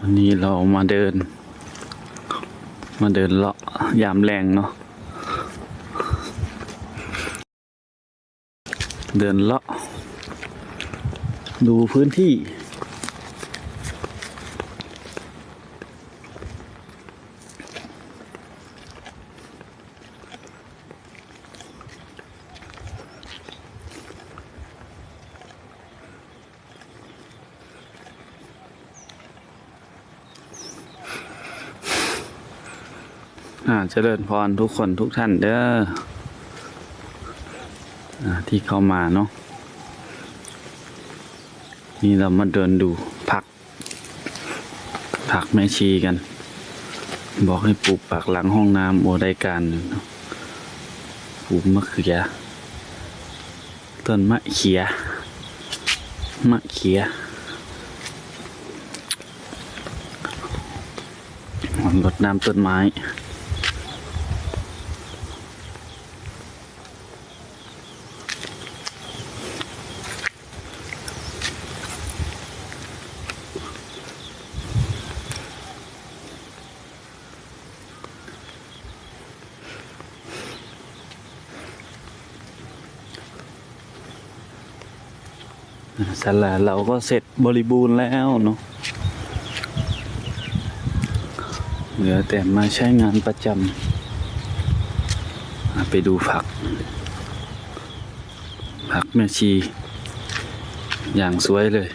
วันนี้เรามาเดิน มาเดินเลาะยามแรงเนาะเดินเลาะ ดูพื้นที่ อ่าเจริญพรทุกคนทุกท่านเด้ออาที่เข้ามาเนาะนี่เรามาเดินดูผัก ผักแม่ชีกัน บอกให้ปลูกผักหลังห้องน้ำโอได้การหนึ่งเนาะปลูกมะเขือต้นมะเขีย มะเขียรดน้ำต้นไม้ สลาเราก็เสร็จบริบูรณ์แล้วเนาะเหลือแต่มาใช้งานประจำไปดูผัก ผักแม่ชี อย่างสวยเลย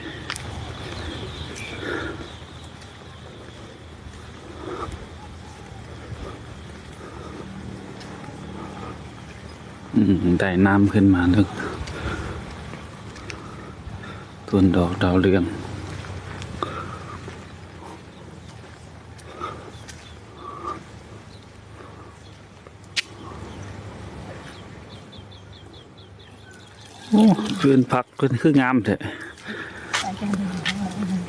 อืมได้น้ำขึ้นมาแล้ว ต้นดอกดาวเรืองโอ้เพื่อนพักเพื่อนคืองามเถอะ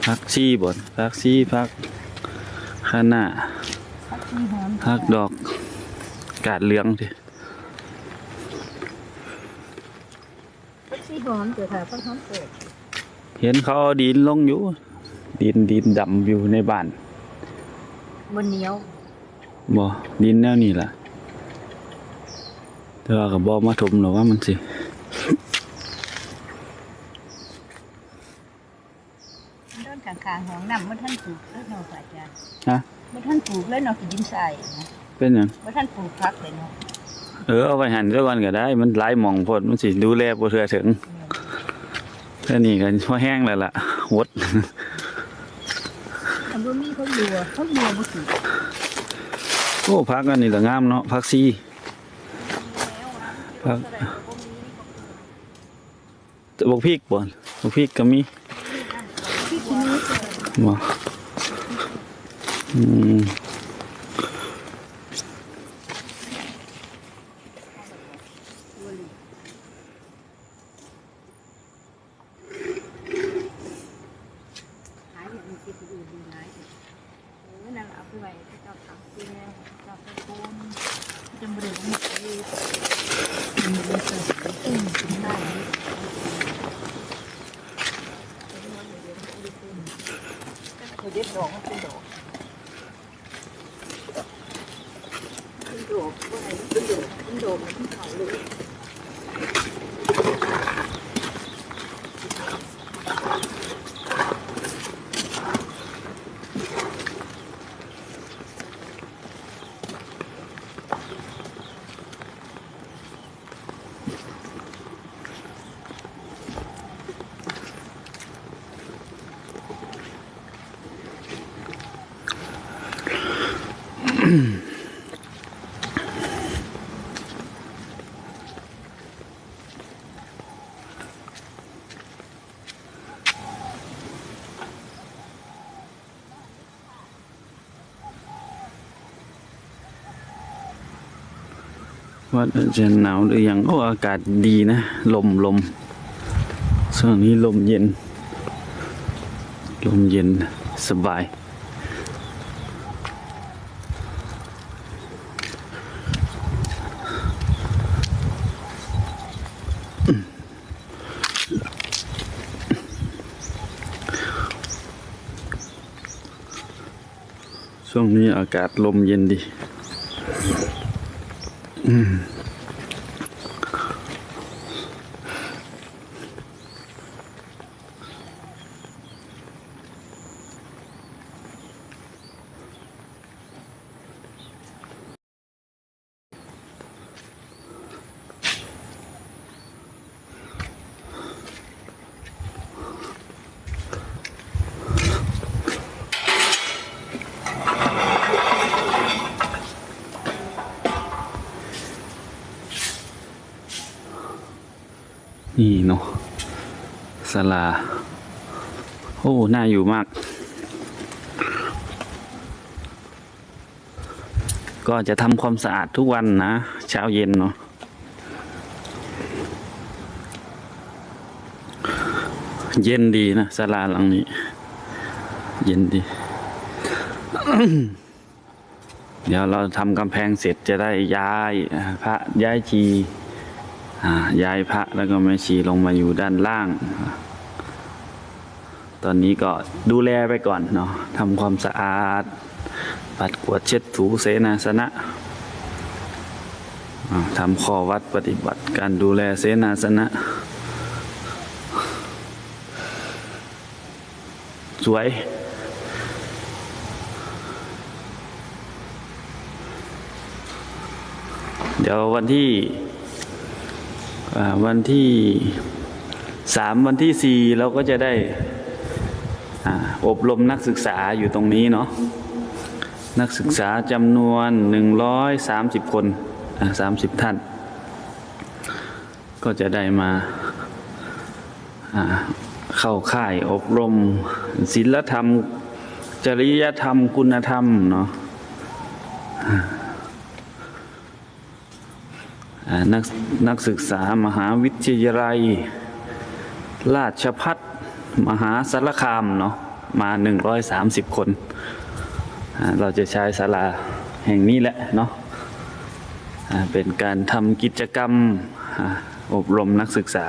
พักซี่บ่นพักซี่พักข้างหน้าพักดอกกาดเหลืองทีพักชีหอมเกิดค่ะพักหอมเกิด เห็นเขาเอาดินลงอยู่ ดินดินดำอยู่ในบ้านบนเหนียวบ่ดินแนวนี้ล่ะ แต่ว่าก็บ่มาถมหรอกว่ามันสิด้านข้างๆของน้ำเมื่อท่านปลูกแล้วเนาะฝ่ายจ้าฮะเมื่อท่านปลูกแล้วเนาะกินดินทรายนะเป็นหยังเมื่อท่านปลูกพักเลยเนาะเออเอาไปหันซะก่อนก็ได้ มันหลายหม่องโพดมันสิดูแลบ่ทั่วถึง แค่นี้ก็พอแห้งแล้วล่ะหดอันบ่มีเขาบัวเขาบัวบ่สิโอ้พักอันนี้ละงามเนาะพักซีพักบกพริกบ่บกพริกก็มีที่ที่นี้บ่อืม หายอย่างนี้ที่อื่นดีหลายโอ้ยนั่นเอาไปไว้ที่เจ้าทำที่แล้วเจ้าไปโกนจะบ่ได้หมดเลยมันบ่เสร็จอืมกินได้เขาเด็ดดอกมันเป็นดอก เป็นดอกว่าไงเป็นดอกเป็นดอกมันที่เขาเลย ว่าจะหนาวหรือยังโอ้อากาศดีนะ ลมลมช่วงนี้ลมเย็น ลมเย็นสบาย ช่วงนี้อากาศลมเย็นดี อื เนาะสลา โอ้ น่าอยู่มาก ก็จะทำความสะอาดทุกวันนะ เช้าเย็นเนาะเย็นดีนะสลาหลังนี้ เย็นดี เดี๋ยวเราทำกำแพงเสร็จจะได้ย้ายพระย้ายชี ย้ายพระแล้วก็แม่ชีลงมาอยู่ด้านล่าง ตอนนี้ก็ดูแลไปก่อนเนาะทำความสะอาด ปัดกวาดเช็ดถูเสนาสนะทำข้อวัดปฏิบัติการดูแลเสนาสนะ สวยเดี๋ยววันที่ วันที่สามวันที่สี่เราก็จะได้อบรมนักศึกษาอยู่ตรงนี้เนาะนักศึกษาจำนวนหนึ่งร้อยสามสิบคนสามสิบท่าน ก็จะได้มาอ่าเข้าค่ายอบรมศีลธรรม จริยธรรมคุณธรรมเนาะ อ่า นักนักศึกษามหาวิทยาลัย ราชพัฒมหาสารคามเนาะมา 130 คนอ่าเราจะใช้ศาลาแห่งนี้แหละเนาะเป็นการทำกิจกรรมอบรมนักศึกษา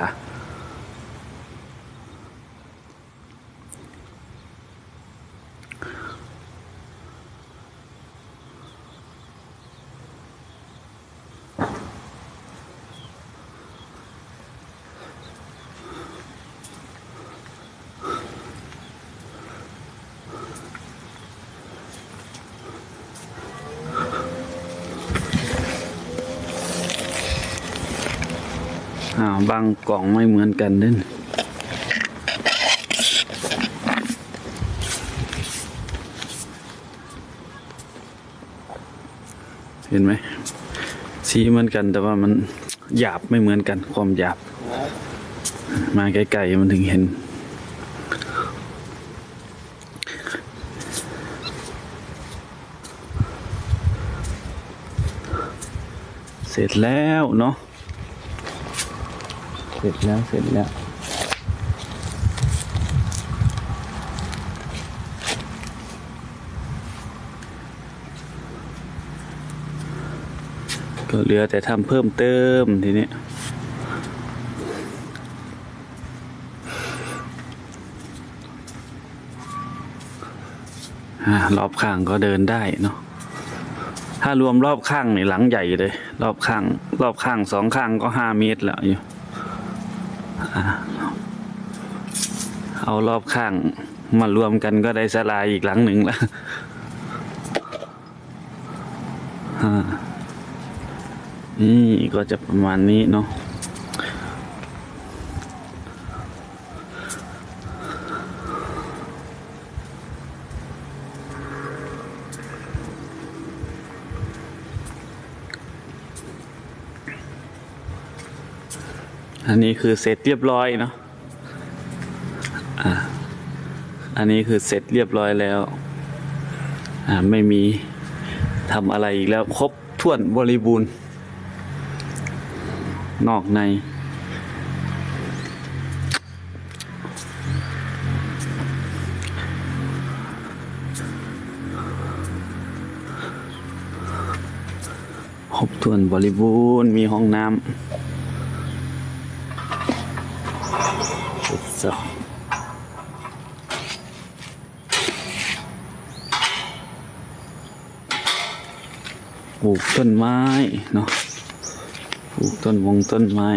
อ่าวบางกล่องไม่เหมือนกันเด่นเห็นไหมสีเหมือนกันแต่ว่ามันหยาบไม่เหมือนกัน ความหยาบ มาใกล้ๆมันถึงเห็น เสร็จแล้วเนาะ ร็จแล้วเสร็จแล้วก็เหลือแต่ทำเพิ่มเติมทีนี้รอบข้างก็เดินได้เนาะถ้ารวมรอบข้างนี่หลังใหญ่เลย รอบข้าง รอบข้างสองข้างก็ห้าเมตรแล้วอยู่ เอารอบข้างมารวมกันก็ได้สลายอีกหลังหนึ่งแล้วนี่ก็จะประมาณนี้เนาะ อันนี้คือเสร็จเรียบร้อยเนาะอันนี้คือเสร็จเรียบร้อยแล้ว อ่า ไม่มีทำอะไรอีกแล้ว ครบถ้วนบริบูรณ์ นอกใน ครบถ้วนบริบูรณ์ มีห้องน้ำ สดปลูกต้นไม้เนาะปลูกต้นวงต้นไม้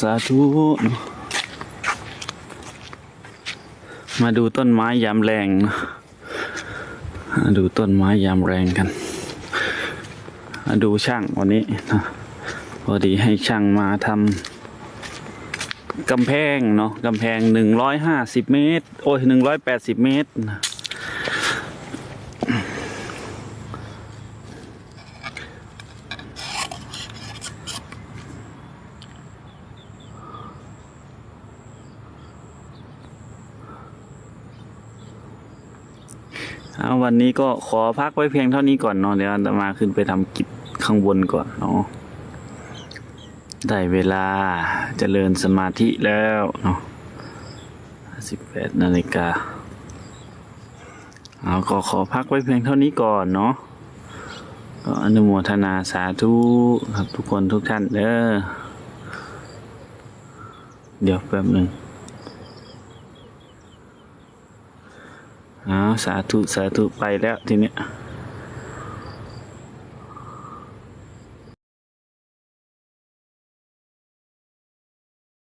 สาธุ มาดูต้นไม้ยามแรงนะมาดูต้นไม้ยามแรงกันมาดูช่างวันนี้นะพอดีให้ช่างมาทำ กำแพงเนาะกำแพงหนึ่งร้อยห้าสิบเมตร โอ้ยหนึ่งร้อยแปดสิบเมตร เอาวันนี้ก็ขอพักไว้เพียงเท่านี้ก่อนเนาะเดี๋ยวอาตมาขึ้นไปทำกิจข้างบนก่อนเนาะ ได้เวลาเจริญสมาธิแล้วเนาะสิบแปดนาฬิกา เอาก็ขอพักไว้เพียงเท่านี้ก่อนเนาะก็อนุโมทนาสาธุครับทุกคนทุกท่านเด้อเดี๋ยวแป๊บหนึ่งอ้าสาธุ สาธุ ไปแล้วทีเนี้ย